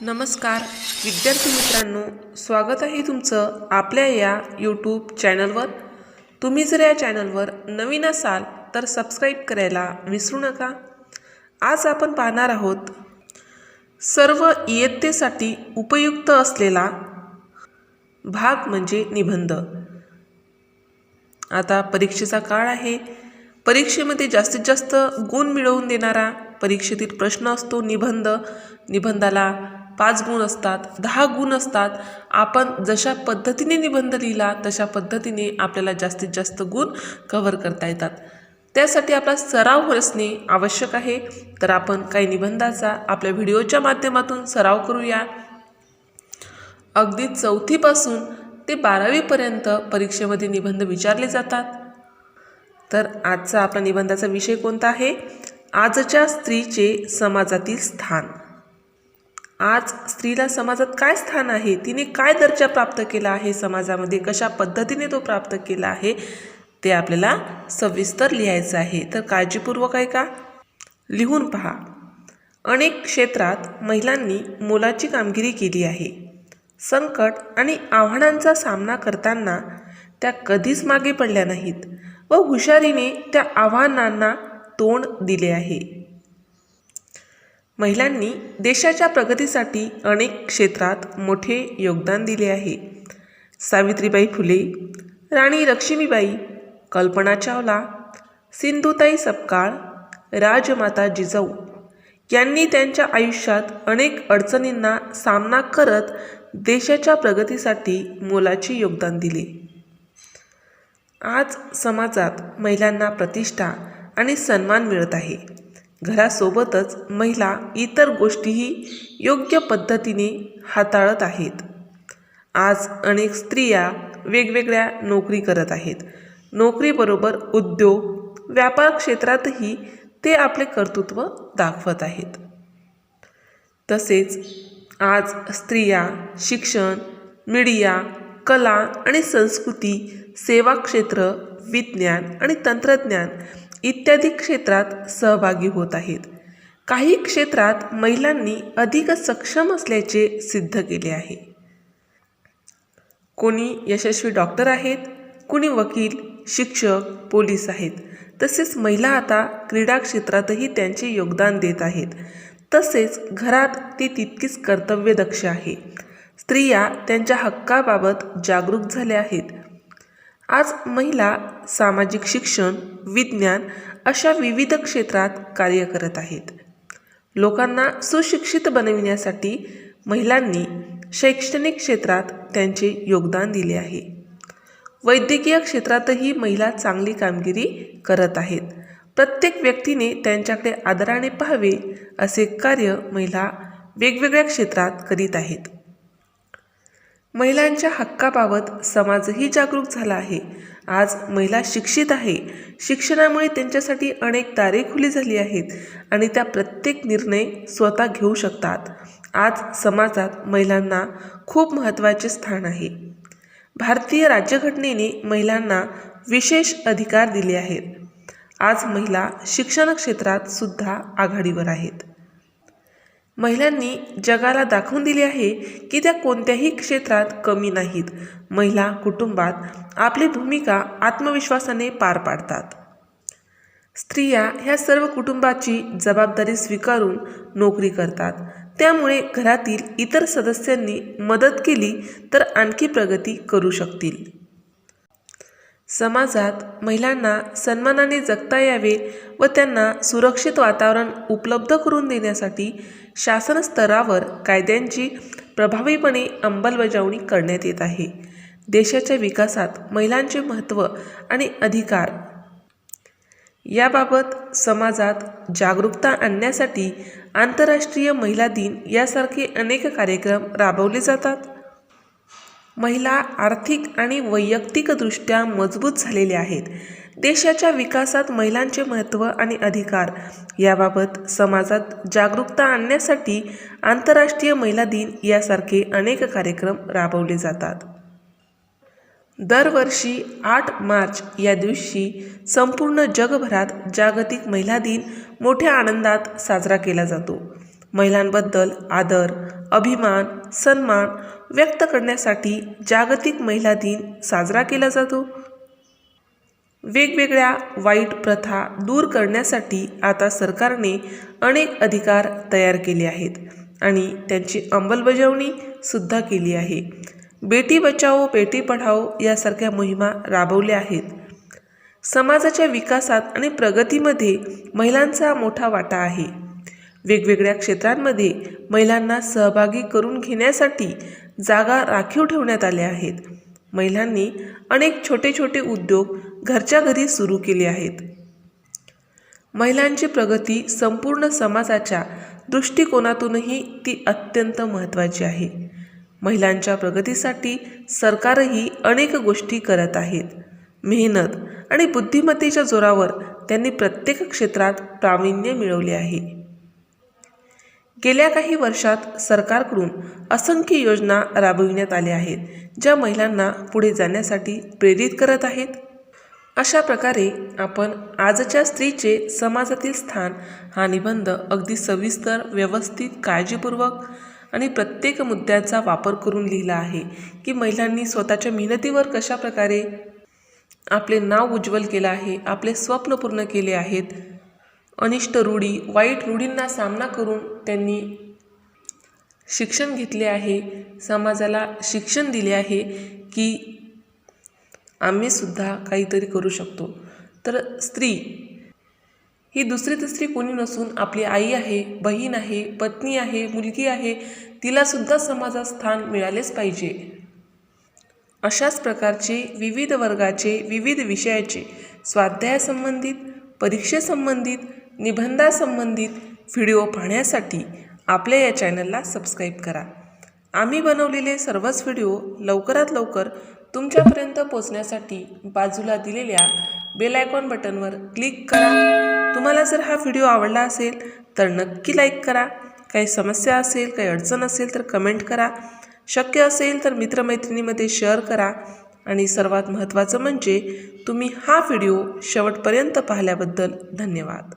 नमस्कार. विद्यार्थी मित्रांनो स्वागत आहे तुमचं आपल्या या यूट्यूब चॅनलवर तुम्ही जर या चॅनलवर नवीन असाल तर सबस्क्राईब करायला विसरू नका. आज आपण पाहणार आहोत सर्व इयत्तेसाठी उपयुक्त असलेला भाग म्हणजे निबंध. आता परीक्षेचा काळ आहे. परीक्षेमध्ये जास्तीत जास्त गुण मिळवून देणारा परीक्षेतील प्रश्न असतो निबंध. निबंधाला पाच गुण असतात दहा गुण असतात. आपण जशा पद्धतीने निबंध लिहिला तशा पद्धतीने आपल्याला जास्तीत जास्त गुण कव्हर करता येतात. त्यासाठी आपला सराव असणे आवश्यक आहे. तर आपण काही निबंधाचा आपल्या व्हिडिओच्या माध्यमातून सराव करूया. अगदी चौथीपासून ते बारावीपर्यंत परीक्षेमध्ये निबंध विचारले जातात. तर आजचा आपला निबंधाचा विषय कोणता आहे? आजच्या स्त्रीचे समाजातील स्थान. आज स्त्रीला समाजात काय स्थान आहे? तिने काय दर्जा प्राप्त केला आहे समाजामध्ये? कशा पद्धतीने तो प्राप्त केला आहे? ते आपल्याला सविस्तर लिहायचं आहे. तर काळजीपूर्वक आहे का लिहून पहा. अनेक क्षेत्रात महिलांनी मोलाची कामगिरी केली आहे. संकट आणि आव्हानांचा सामना करताना त्या कधीच मागे पडल्या नाहीत व हुशारीने त्या आव्हानांना तोंड दिले आहे. महिलांनी देशाच्या प्रगतीसाठी अनेक क्षेत्रात मोठे योगदान दिले आहे. सावित्रीबाई फुले राणी लक्ष्मीबाई कल्पना चावला सिंधुताई सपकाळ राजमाता जिजाऊ यांनी त्यांच्या आयुष्यात अनेक अडचणींना सामना करत देशाच्या प्रगतीसाठी मोलाचे योगदान दिले. आज समाजात महिलांना प्रतिष्ठा आणि सन्मान मिळत आहे. घरासोबतच महिला इतर गोष्टीही योग्य पद्धतीने हाताळत आहेत. आज अनेक स्त्रिया वेगवेगळ्या नोकरी करत आहेत. नोकरीबरोबर उद्योग व्यापार क्षेत्रातही ते आपले कर्तृत्व दाखवत आहेत. तसेच आज स्त्रिया शिक्षण मीडिया कला आणि संस्कृती सेवा क्षेत्र विज्ञान आणि तंत्रज्ञान इत्यादी क्षेत्रात सहभागी होत आहेत. काही क्षेत्रात महिलांनी अधिक सक्षम असल्याचे सिद्ध केले आहे. कोणी यशस्वी डॉक्टर आहेत कोणी वकील शिक्षक पोलीस आहेत. तसेच महिला आता क्रीडा क्षेत्रातही त्यांचे योगदान देत आहेत. तसेच घरात ती तितकीच कर्तव्यदक्ष आहे. स्त्रिया त्यांच्या हक्काबाबत जागरूक झाल्या आहेत. आज महिला सामाजिक शिक्षण विज्ञान अशा विविध क्षेत्रात कार्य करत आहेत. लोकांना सुशिक्षित बनविण्यासाठी महिलांनी शैक्षणिक क्षेत्रात त्यांचे योगदान दिले आहे. वैद्यकीय क्षेत्रातही महिला चांगली कामगिरी करत आहेत. प्रत्येक व्यक्तीने त्यांच्याकडे आदराने पाहावे असे कार्य महिला वेगवेगळ्या क्षेत्रात करीत आहेत. महिलांच्या हक्काबाबत समाजही जागरूक झाला आहे. आज महिला शिक्षित आहे. शिक्षणामुळे त्यांच्यासाठी अनेक दारे खुली झाली आहेत आणि त्या प्रत्येक निर्णय स्वतः घेऊ शकतात. आज समाजात महिलांना खूप महत्त्वाचे स्थान आहे. भारतीय राज्यघटनेने महिलांना विशेष अधिकार दिले आहेत. आज महिला शिक्षण क्षेत्रात सुद्धा आघाडीवर आहेत. महिलांनी जगाला दाखवून दिले आहे की त्या कोणत्याही क्षेत्रात कमी नाहीत. महिला कुटुंबात आपली भूमिका आत्मविश्वासाने पार पाडतात. स्त्रिया ह्या सर्व कुटुंबाची जबाबदारी स्वीकारून नोकरी करतात. त्यामुळे घरातील इतर सदस्यांनी मदत केली तर आणखी प्रगती करू शकतील. समाजात महिलांना सन्मानाने जगता यावे व त्यांना सुरक्षित वातावरण उपलब्ध करून देण्यासाठी शासन स्तरावर कायद्यांची प्रभावीपणे अंमलबजावणी करण्यात येत आहे. देशाच्या विकासात महिलांचे महत्त्व आणि अधिकार याबाबत समाजात जागरूकता आणण्यासाठी आंतरराष्ट्रीय महिला दिन यासारखे अनेक कार्यक्रम राबवले जातात. महिला आर्थिक आणि वैयक्तिकदृष्ट्या मजबूत झालेल्या आहेत. देशाच्या विकासात महिलांचे महत्त्व आणि अधिकार याबाबत समाजात जागरूकता आणण्यासाठी आंतरराष्ट्रीय महिला दिन यासारखे अनेक कार्यक्रम राबवले जातात. दरवर्षी आठ मार्च या दिवशी संपूर्ण जगभरात जागतिक महिला दिन मोठ्या आनंदात साजरा केला जातो. महिलांबद्दल आदर अभिमान सन्मान व्यक्त करण्यासाठी जागतिक महिला दिन साजरा केला जातो. वेगवेगळ्या वाईट प्रथा दूर करण्यासाठी आता सरकारने अनेक अधिकार तयार केले आहेत आणि त्यांची अंमलबजावणी सुद्धा केली आहे. बेटी बचाओ बेटी पढाओ यासारख्या मोहिमा राबवल्या आहेत. समाजाच्या विकासात आणि प्रगतीमध्ये महिलांचा मोठा वाटा आहे. वेगवेगळ्या क्षेत्रांमध्ये महिलांना सहभागी करून घेण्यासाठी जागा राखीव ठेवण्यात आल्या आहेत. महिलांनी अनेक छोटे छोटे उद्योग घरच्या घरी सुरू केले आहेत. महिलांची प्रगती संपूर्ण समाजाच्या दृष्टिकोनातूनही ती अत्यंत महत्त्वाची आहे. महिलांच्या प्रगतीसाठी सरकारही अनेक गोष्टी करत आहेत. मेहनत आणि बुद्धिमत्तेच्या जोरावर त्यांनी प्रत्येक क्षेत्रात प्रावीण्य मिळवले आहे. गेल्या काही वर्षात सरकारकडून असंख्य योजना राबविण्यात आल्या आहेत ज्या महिलांना पुढे जाण्यासाठी प्रेरित करत आहेत. अशा प्रकारे आपण आजच्या स्त्रीचे समाजातील स्थान हा निबंध अगदी सविस्तर व्यवस्थित काळजीपूर्वक आणि प्रत्येक मुद्द्याचा वापर करून लिहिला आहे की महिलांनी स्वतःच्या मेहनतीवर कशा प्रकारे आपले नाव उज्ज्वल केलं आहे आपले स्वप्न पूर्ण केले आहेत अनिष्ट रूढी वाईट रूढींना सामना करून त्यांनी शिक्षण घेतले आहे. समाजाला शिक्षण दिले आहे की आम्हीसुद्धा काहीतरी करू शकतो. तर स्त्री ही दुसरी तिसरी कोणी नसून आपली आई आहे बहीण आहे पत्नी आहे मुलगी आहे तिलासुद्धा समाजात स्थान मिळालेच पाहिजे. अशाच प्रकारचे विविध वर्गाचे विविध विषयाचे स्वाध्यायासंबंधित परीक्षेसंबंधित निबंधासंबंधित व्हिडिओ पाहण्यासाठी आपल्या या चॅनलला सबस्क्राईब करा. आम्ही बनवलेले सर्वच व्हिडिओ लवकरात लवकर तुमच्यापर्यंत पोचण्यासाठी बाजूला दिलेल्या बेल आयकॉन बटनवर क्लिक करा. तुम्हाला जर हा व्हिडिओ आवडला असेल तर नक्की लाईक करा. काही समस्या असेल काही अडचण असेल तर कमेंट करा. शक्य असेल तर मित्रमैत्रिणीमध्ये शेअर करा. आणि सर्वात महत्त्वाचं म्हणजे तुम्ही हा व्हिडिओ शेवटपर्यंत पाहिल्याबद्दल धन्यवाद.